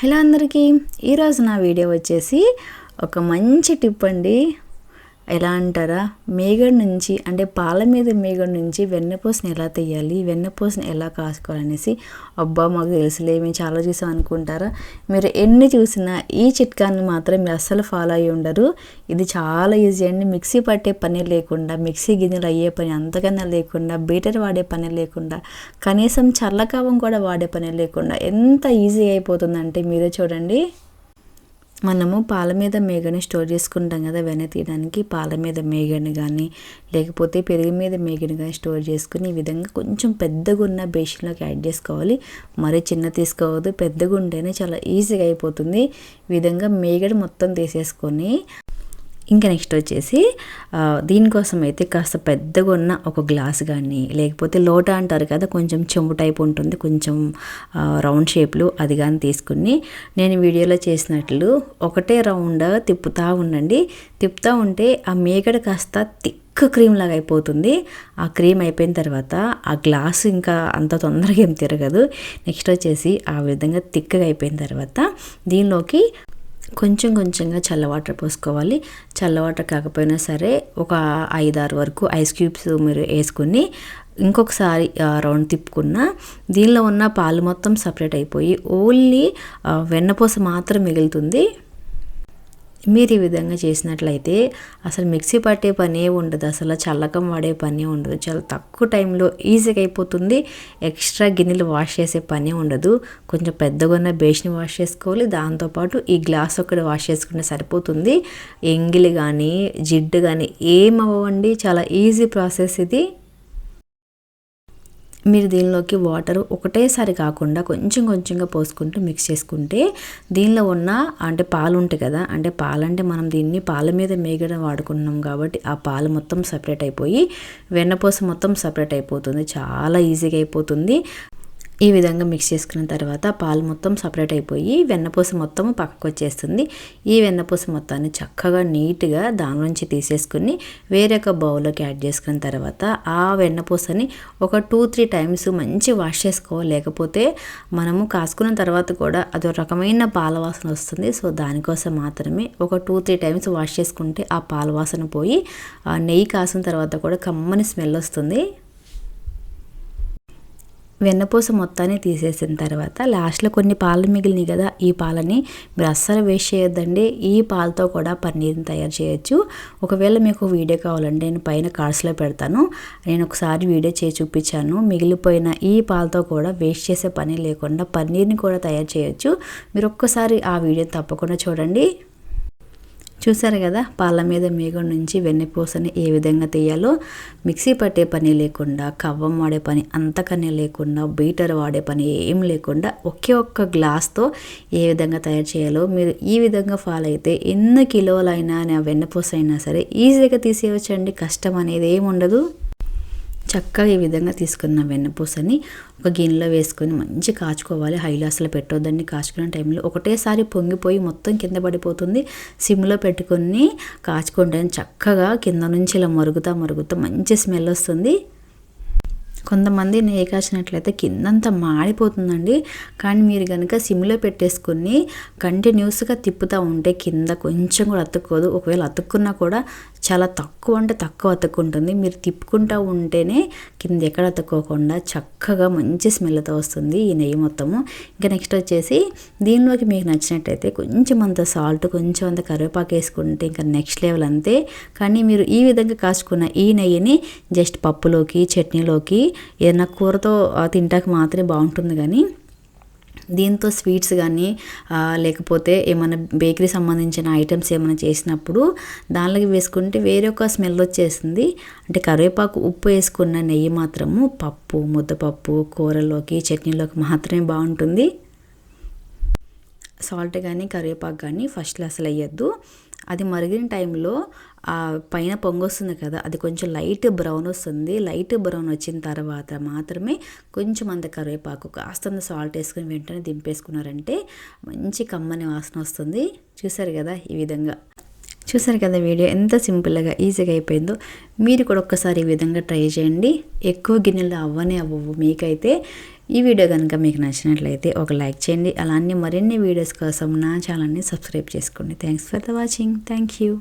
Hello అందరికీ ఈరోజు నా వీడియో వచ్చేసి ఒక మంచి టిప్ అండి. ఎలా అంటారా? మేగడ్ నుంచి అంటే పాల మీద మేగడ్ నుంచి వెన్నపూసని ఎలా తీయాలి వెన్నపూసని ఎలా కాసుకోవాలనేసి అబ్బా మాకు తెలుసులే మేము చాలా చూసాం అనుకుంటారా? మీరు ఎన్ని చూసినా ఈ చిట్కాని మాత్రం మీరు అస్సలు ఫాలో అయ్యి ఉండరు. ఇది చాలా ఈజీ అండి. మిక్సీ పట్టే పని లేకుండా మిక్సీ గిన్నెలు అయ్యే పని అంతకన్నా లేకుండా బీటర్ వాడే పని లేకుండా కనీసం చల్లకావం కూడా వాడే పని లేకుండా ఎంత ఈజీ అయిపోతుందంటే మీరే చూడండి. మనము పాల మీద మేగని స్టోర్ చేసుకుంటాం కదా వెన్న తీయడానికి పాల మీద మేగని కానీ లేకపోతే పెరుగు మీద మేగని కానీ స్టోర్ చేసుకుని ఈ విధంగా కొంచెం పెద్దగా ఉన్న బేషన్లోకి యాడ్ చేసుకోవాలి. మరీ చిన్న తీసుకోవద్దు పెద్దగా ఉంటేనే చాలా ఈజీగా అయిపోతుంది. ఈ విధంగా మేగడ మొత్తం తీసేసుకొని ఇంకా నెక్స్ట్ వచ్చేసి దీనికోసం అయితే కాస్త పెద్దగా ఉన్న ఒక గ్లాస్ కానీ లేకపోతే లోట అంటారు కదా కొంచెం చెంబు టైప్ ఉంటుంది కొంచెం రౌండ్ షేప్లు అది కానీ తీసుకుని నేను వీడియోలో చేసినట్లు ఒకటే రౌండ్ తిప్పుతూ ఉండండి. తిప్పుతూ ఉంటే ఆ మేకడ కాస్త థిక్ క్రీమ్ లాగా అయిపోతుంది. ఆ క్రీమ్ అయిపోయిన తర్వాత ఆ గ్లాస్ ఇంకా అంత తొందరగా ఏం తిరగదు. నెక్స్ట్ వచ్చేసి ఆ విధంగా థిక్గా అయిపోయిన తర్వాత దీనిలోకి కొంచెం కొంచెంగా చల్ల వాటర్ పోసుకోవాలి. చల్ల వాటర్ కాకపోయినా సరే ఒక ఐదారు వరకు ఐస్ క్యూబ్స్ మీరు వేసుకుని ఇంకొకసారి రౌండ్ తిప్పుకున్న దీనిలో ఉన్న పాలు మొత్తం సపరేట్ అయిపోయి ఓన్లీ వెన్నపూస మాత్రం మిగులుతుంది. మీరు ఈ విధంగా చేసినట్లయితే అసలు మిక్సీ పట్టే పనే ఉండదు అసలు చల్లకం వాడే పని ఉండదు. చాలా తక్కువ టైంలో ఈజీగా అయిపోతుంది. ఎక్స్ట్రా గిన్నెలు వాష్ చేసే పని ఉండదు. కొంచెం పెద్దగా ఉన్న బేస్ని వాష్ చేసుకోవాలి. దాంతోపాటు ఈ గ్లాస్ ఒకటి వాష్ చేసుకుంటే సరిపోతుంది. ఎంగిలి కానీ జిడ్డు కానీ ఏమవ్వండి చాలా ఈజీ ప్రాసెస్ ఇది. మీరు దీనిలోకి వాటర్ ఒకటేసారి కాకుండా కొంచెం కొంచెంగా పోసుకుంటూ మిక్స్ చేసుకుంటే దీనిలో ఉన్న అంటే పాలు ఉంటాయి కదా అంటే పాలంటే మనం దీన్ని పాల మీద మేగడం వాడుకున్నాం కాబట్టి ఆ పాలు మొత్తం సపరేట్ అయిపోయి వెన్నపూస మొత్తం సపరేట్ అయిపోతుంది. చాలా ఈజీగా అయిపోతుంది. ఈ విధంగా మిక్స్ చేసుకున్న తర్వాత పాలు మొత్తం సపరేట్ అయిపోయి వెన్నపూస మొత్తం పక్కకు వచ్చేస్తుంది ఈ వెన్నపూస మొత్తాన్ని చక్కగా నీట్గా దాని నుంచి తీసేసుకుని వేరొక బౌల్లోకి యాడ్ చేసుకున్న తర్వాత ఆ వెన్నపూసని ఒక టూ త్రీ టైమ్స్ మంచి వాష్ చేసుకోవాలి లేకపోతే మనము కాసుకున్న తర్వాత కూడా అదో రకమైన పాల వాసన వస్తుంది. సో దానికోసం మాత్రమే ఒక టూ త్రీ టైమ్స్ వాష్ చేసుకుంటే ఆ పాల వాసన పోయి నెయ్యి కాసిన తర్వాత కూడా కమ్మని స్మెల్ వస్తుంది. వెన్నపూస మొత్తాన్ని తీసేసిన తర్వాత లాస్ట్లో కొన్ని పాలు మిగిలినాయి కదా ఈ పాలని మీరు అస్సలు వేస్ట్ చేయొద్దండి. ఈ పాలతో కూడా పన్నీర్ని తయారు చేయొచ్చు. ఒకవేళ మీకు వీడియో కావాలంటే నేను పైన కార్డ్స్లో పెడతాను. నేను ఒకసారి వీడియో చేసి చూపించాను. మిగిలిపోయిన ఈ పాలతో కూడా వేస్ట్ చేసే పని లేకుండా పన్నీర్ని కూడా తయారు చేయొచ్చు. మీరు ఒక్కసారి ఆ వీడియో తప్పకుండా చూడండి. చూసారు కదా పాల మీద మేఘం నుంచి వెన్నపూసని ఏ విధంగా తీయాలో? మిక్సీ పట్టే పని లేకుండా కవ్వం వాడే పని అంతకనే లేకుండా బీటర్ వాడే పని ఏం లేకుండా ఒకే ఒక్క గ్లాస్తో ఏ విధంగా తయారు చేయాలో? మీరు ఈ విధంగా ఫాలో అయితే ఎన్ని కిలోలైనా వెన్నపూస అయినా సరే ఈజీగా తీసేయవచ్చండి. కష్టం అనేది ఏమి ఉండదు చక్కగా ఈ విధంగా తీసుకున్న వెన్నపూసని ఒక గిన్నెలో వేసుకొని మంచి కాచుకోవాలి. హైలాస్లో అసలు పెట్టొద్దండి. కాచుకునే టైంలో ఒకటేసారి పొంగిపోయి మొత్తం కింద పడిపోతుంది. సిమ్లో పెట్టుకొని కాచుకుంటే చక్కగా కింద నుంచి ఇలా మరుగుతా మరుగుతా మంచి స్మెల్ వస్తుంది. కొంతమంది నెయ్యి కాచినట్లయితే కిందంతా మాడిపోతుందండి. కానీ మీరు కనుక సిమ్లో పెట్టేసుకుని కంటిన్యూస్గా తిప్పుతూ ఉంటే కింద కొంచెం కూడా అతుక్కోదు. ఒకవేళ అతుక్కున్నా కూడా చాలా తక్కువ అంటే తక్కువ అతుక్కుంటుంది. మీరు తిప్పుకుంటూ ఉంటేనే కింద ఎక్కడ అతుక్కోకుండా చక్కగా మంచి స్మెల్తో వస్తుంది ఈ నెయ్యి మొత్తము. ఇంకా నెక్స్ట్ వచ్చేసి దీనిలోకి మీకు నచ్చినట్టయితే కొంచెం అంత సాల్ట్ కొంచెం అంత కరివేపాకు వేసుకుంటే ఇంకా నెక్స్ట్ లెవెల్ అంతే. కానీ మీరు ఈ విధంగా కాచుకున్న ఈ నెయ్యిని జస్ట్ పప్పులోకి చట్నీలోకి ఏదైనా కూరతో తింటాక మాత్రమే బాగుంటుంది కానీ దీంతో స్వీట్స్ కానీ లేకపోతే ఏమైనా బేకరీ సంబంధించిన ఐటమ్స్ ఏమైనా చేసినప్పుడు దానిలోకి వేసుకుంటే వేరే ఒక స్మెల్ వచ్చేసింది. అంటే కరివేపాకు ఉప్పు వేసుకున్న నెయ్యి మాత్రము పప్పు ముద్దపప్పు కూరలోకి చట్నీలోకి మాత్రమే బాగుంటుంది. సాల్ట్ కానీ కరివేపాకు కానీ ఫస్ట్లో అసలు వేయద్దు. అది మరిగిన టైంలో పైన పొంగొస్తుంది కదా అది కొంచెం లైట్ బ్రౌన్ వస్తుంది. లైట్ బ్రౌన్ వచ్చిన తర్వాత మాత్రమే కొంచెం అంత కరివేపాకు కాస్తంత సాల్ట్ వేసుకుని వెంటనే దింపేసుకున్నారంటే మంచి కమ్మని వాసన వస్తుంది. చూసారు కదా ఈ విధంగా. చూసారు కదా వీడియో ఎంత సింపుల్గా ఈజీగా అయిపోయిందో. మీరు కూడా ఒక్కసారి ఈ విధంగా ట్రై చేయండి. ఎక్కువ గిన్నెలు అవ్వనే అవ్వవు మీకైతే. ఈ వీడియో కనుక మీకు నచ్చినట్లయితే ఒక లైక్ చేయండి. అలానే మరిన్ని వీడియోస్ కోసం నా ఛానల్ని సబ్స్క్రైబ్ చేసుకోండి. Thanks for the watching thank you